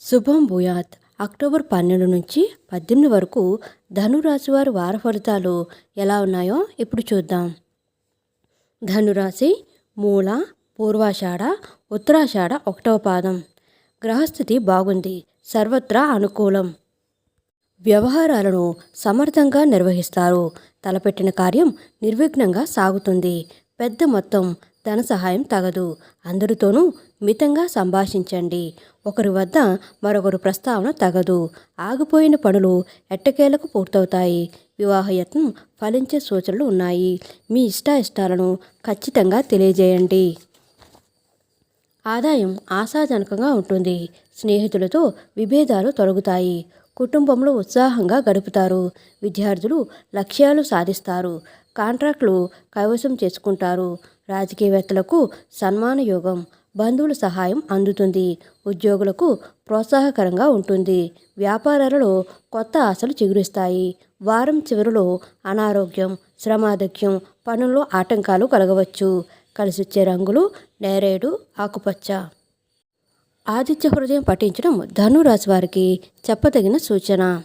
శుభం భూయాత్. అక్టోబర్ పన్నెండు నుంచి పద్దెనిమిది వరకు ధనురాశి వారి వార ఫలితాలు ఎలా ఉన్నాయో ఇప్పుడు చూద్దాం. ధనురాశి మూల పూర్వాషాఢ ఉత్తరాషాఢ ఒకటవ పాదం. గ్రహస్థితి బాగుంది సర్వత్రా అనుకూలం. వ్యవహారాలను సమర్థంగా నిర్వహిస్తారు. తలపెట్టిన కార్యం నిర్విఘ్నంగా సాగుతుంది. పెద్ద మొత్తం ధన సహాయం తగదు. అందరితోనూ మితంగా సంభాషించండి. ఒకరి వద్ద మరొకరు ప్రస్తావన తగదు. ఆగిపోయిన పనులు ఎట్టకేలకు పూర్తవుతాయి. వివాహయత్నం ఫలించే సూచనలు ఉన్నాయి. మీ ఇష్టాయిష్టాలను ఖచ్చితంగా తెలియజేయండి. ఆదాయం ఆశాజనకంగా ఉంటుంది. స్నేహితులతో విభేదాలు తొలగుతాయి. కుటుంబంలో ఉత్సాహంగా గడుపుతారు. విద్యార్థులు లక్ష్యాలు సాధిస్తారు. కాంట్రాక్టులు కైవసం చేసుకుంటారు. రాజకీయవేత్తలకు సన్మాన యోగం బంధువుల సహాయం అందుతుంది. ఉద్యోగులకు ప్రోత్సాహకరంగా ఉంటుంది. వ్యాపారాలలో కొత్త ఆశలు చిగురిస్తాయి. వారం చివరిలో అనారోగ్యం శ్రమాధిక్యం పనుల్లో ఆటంకాలు కలగవచ్చు. కలిసొచ్చే రంగులు నేరేడు ఆకుపచ్చ. ఆదిత్య హృదయం పఠించడం ధనురాశి వారికి చెప్పదగిన సూచన.